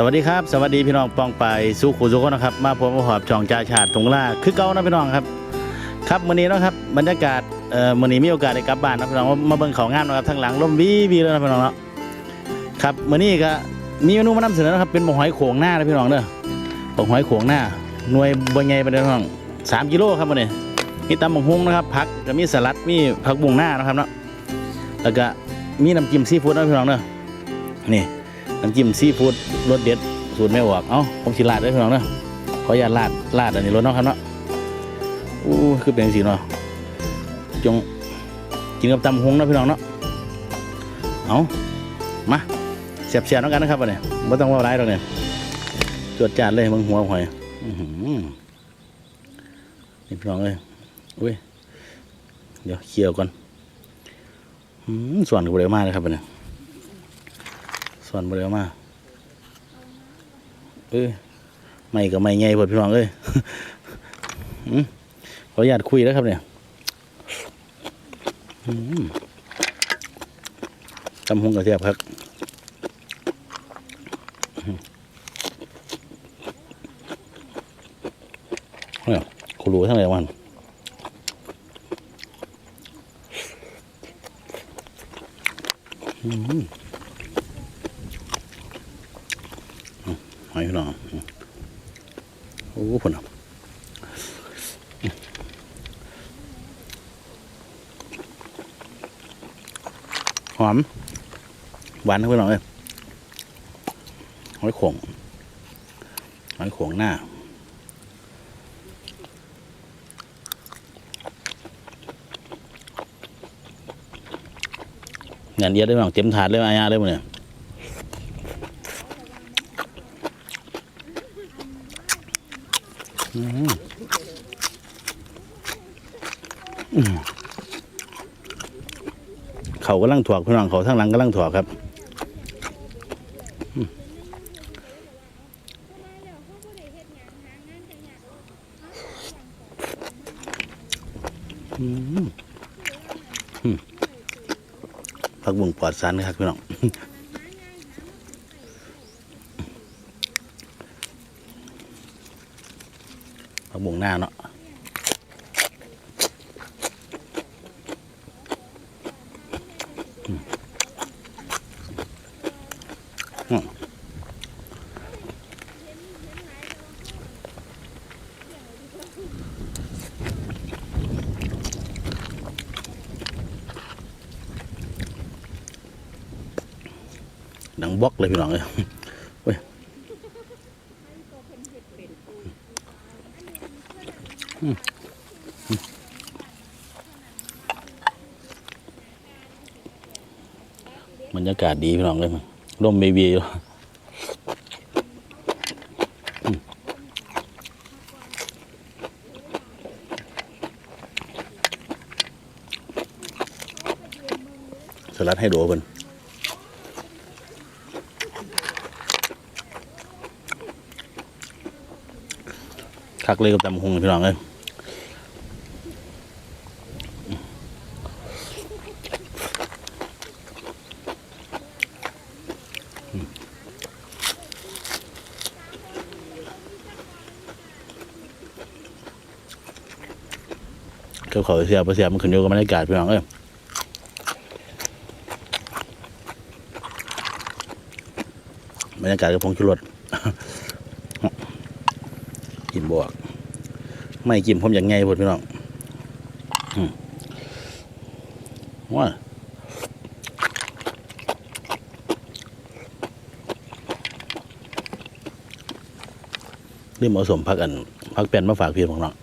สวัสดีครับ สวัสดีพี่น้องปองไปสู้ขู่สู้คนนะครับ มาพบมาหอบช่องจ่าชาติตรงล่าคือเก่านะพี่น้องครับ ครับมื้อนี้นะครับบรรยากาศเอ่อมื้อนี้มีโอกาสได้กลับบ้านนะพี่น้องมาเบิ่งเขาวงามนะครับทางหลังลมวีวีแล้วนะพี่น้องเนาะครับมื้อนี้ก็มีเมนูมานำเสนอนะครับเป็นหมกหอยโขงหน้านะพี่น้องเด้อหมกหอยโขงหน้าหน่วยบ่ใหญ่ปานใดพี่น้อง3กิโลครับมื้อนี้มีตำบักหุ่งนะครับผักก็มีสลัดมีผักบุ้งหน้านะครับเนาะแล้วก็มีน้ำจิ้มซีฟู้ดนะพี่น้องเด้อนี่ น้ำจิ้มซีฟู้ดรสเด็ดสูตรไม่ออกเอ้าผมสิลาดด้วยพี่น้องเนาะขออย่าตลาดลาดอันนี้รสเนาะครับเนาะอู้คือเป็นสีเนาะจงกินกับตำหงนะพี่น้องเนาะเอามาเสียบเสียบน้องกันนะครับวันนี้ไม่ต้องว่าร้ายหรอกเนี่ยจวดจานเลยมึงหัวหอยอื้อหือนี่พี่น้องเลยอุ้ยเดี๋ยวเคี่ยวก่อนอืมส่วนกับเร็วมากเลยครับวันนี้ ส่วนบริเวมาเอ้ยไม่ก็ไม่ไงเพื่อดพี่น้องเอ้ยขออนุญาตคุยแล้วครับเนี่ยอืมตำหงกระเทียบครับเนี่ยกูรู้ทั้งหลายวันอืม อยพี่น้องโอ้ผลอะหอม หวานนะพี่น้องเอ้ยหอยขงหอยขงหน้า งานเยอะได้บ้างเต็มถาดเลยอาญาเลยมั้งเนี่ย เขากำลังถวกพี่น้องเขาทั้งหลังกำลังถวกครับหืมผักบุ้งปลอดสารนะครับพี่น้องผักบุ้งหน้าเนาะ ดังบล็อกเลยพี่น้องเลยเว้ยอืมอืมบรรยากาศดีพี่น้องเลยมันร่มเบบีอยู่อืมสลัดให้ดูเพิ่น คักเลยกับตำหงพี่น้องเลยก็ขอเสียบเสียบมันขึ้นอยู่กับบรรยากาศพี่น้องเอ้ยบรรยากาศกับพงชุรส บวก ไม่กินผมอย่างไงพดพี่น้องว่าเรื่องผสมพักอันพักเป็นมาฝากพี่ของน้อง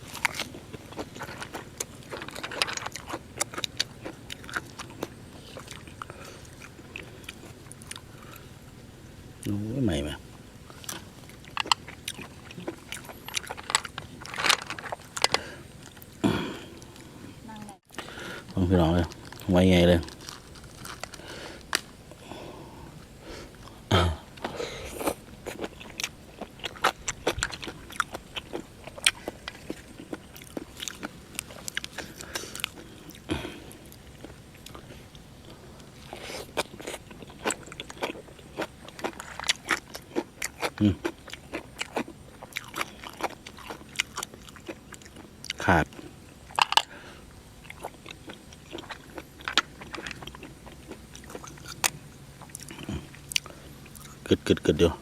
กึดกึดกึดเดียว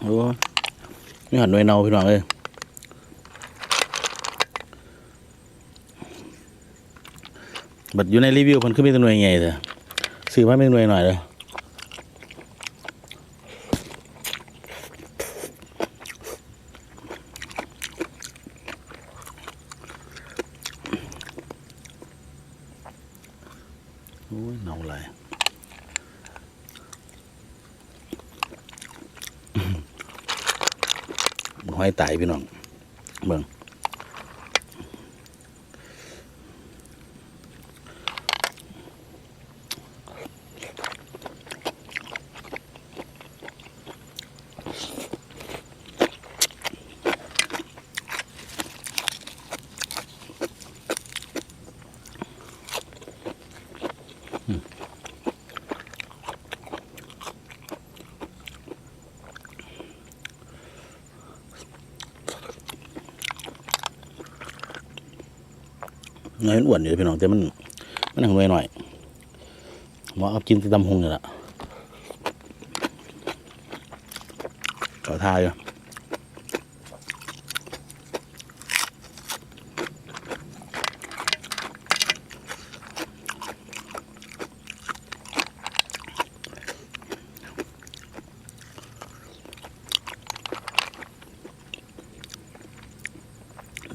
โอ้ยนี่หันหน่วยเนาพี่น้องเอ้ย บัดอยู่ในรีวิวมันคือมีแตัวหน่วยไงเถอะซื้อมาเป็นหน่วยหน่อยเลยโอ้ยเนาหลยหอยตายพี่น้อง เบิ่ง เงยมันอ้วนอยู่พี่น้องแต่มันมันหน่อยหน่อยหมอเอากินตะตำหงนี่แหละขาทายอยู่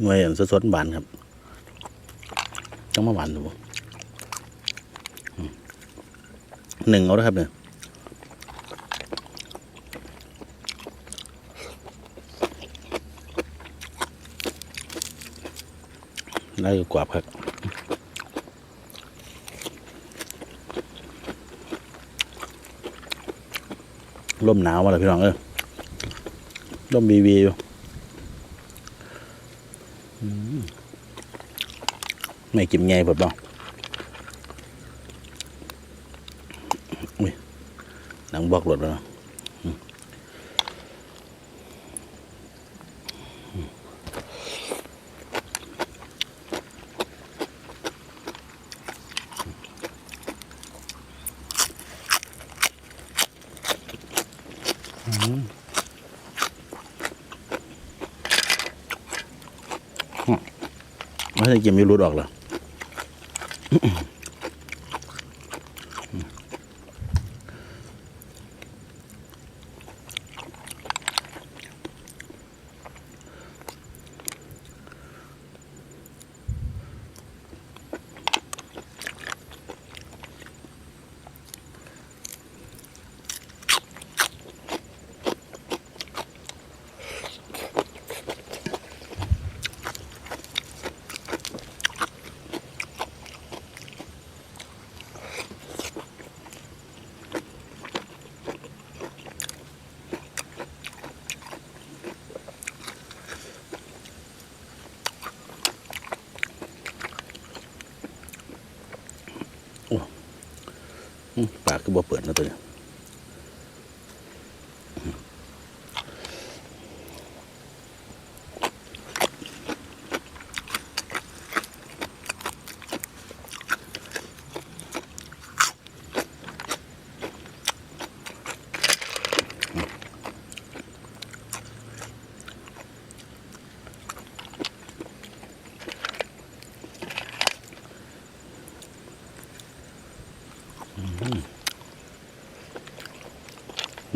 หน่วยอันสดๆบานครับ จังมาหวานดูหนึ่งเอาแล้วครับเนี่ยได้กว่าครับลมหนาวมาแล้วพี่น้องเออลมบีบีอยู่อืม ไม่กินไงเปิดบ้างอุ้ยหนังบอกหลดแล้วไม่ได้กินไม่รู้ดออกหรอ อื ปากก็บ่เปิดนะตัวเนี้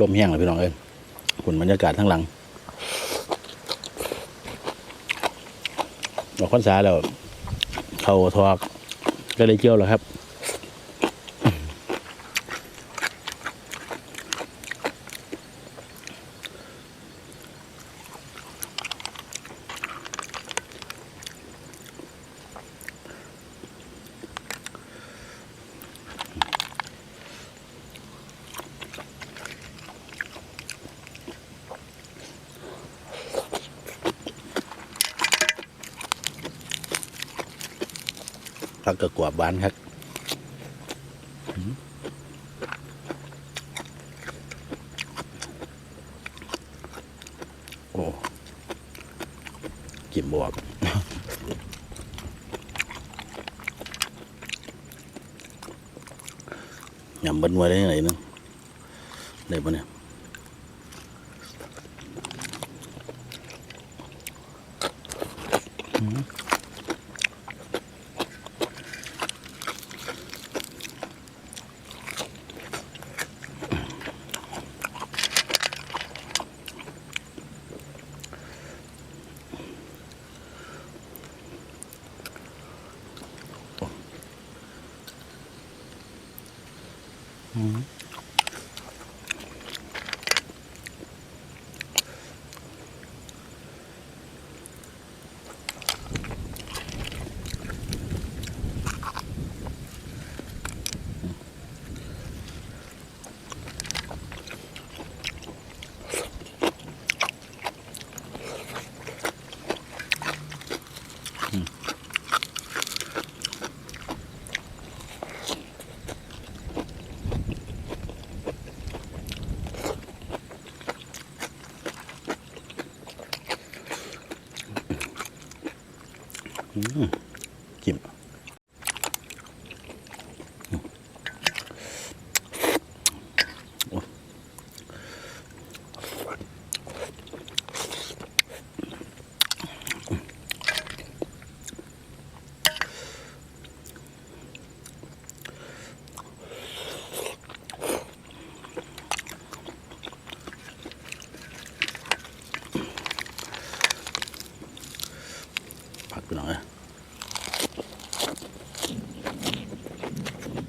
ลมแห้งเลยพี่น้องเอ้ยผลบรรยากาศทั้งหลังออกพรรษาแล้ว เขาทอกก็เลยเจียวแล้วครับ ผักกระกวาบหวานครับโอ้กินบวกยำบิ้ลไว้ได้ไหนนึงได้ปะเนี่ย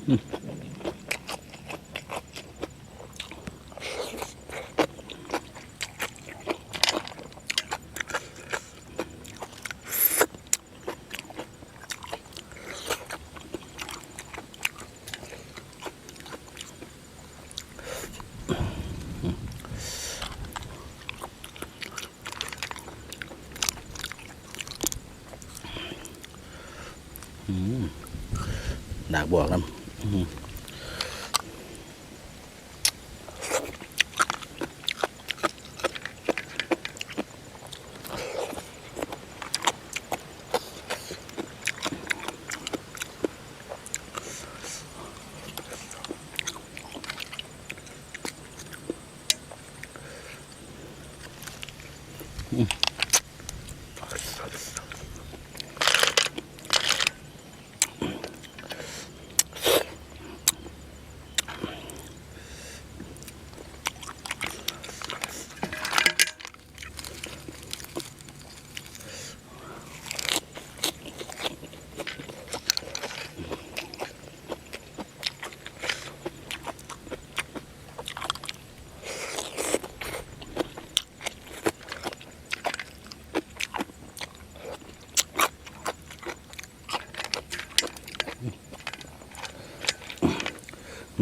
ดาก บ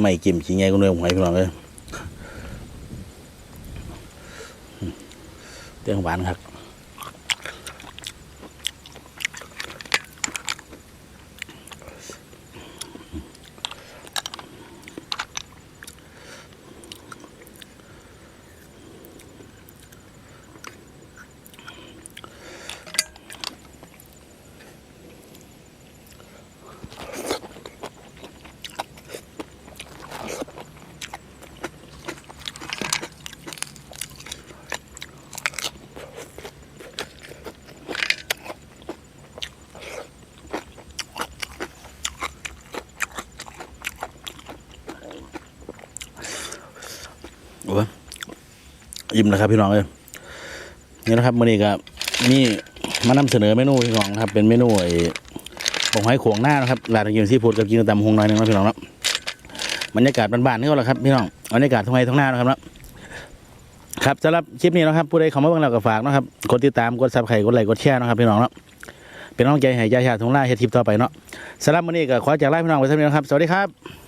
ไม่กิมขี้ไงก็เนื้อหอยพี่น้องเลยเตี้ยงหวานครับ อิ่มแล้วครับพี่น้องเลยนี่นะครับมื่อนี้ก็นี่มานำเสนอเมนูพี่น้องนะครับ เป็นเมนูไอ้บองหอยโขงหน้านะครับลาดกินซีฟู้ดกับกินตำหงน่อยหนึงนะพี่น้องเนาะบรรยากาศบ้านๆนี่ก็แหละครับพี่น้องบรรยากาศท้องไร่ท้องนานะครับนะครับสำหรับคลิปนี้นะครับผู้ใดเข้ามาเบิ่งเราก็ฝากนะครับกดติดตามกดซับไข่กดไลค์กดแชร์นะครับพี่น้องเนาะเป็นกำลังใจให้ยาชาทงล่าเฮ็ดทิปต่อไปเนาะสำหรับมื้อนี้ก็ขอจากลาพี่น้องไปเท่านี้นะครับ สวัสดีครับ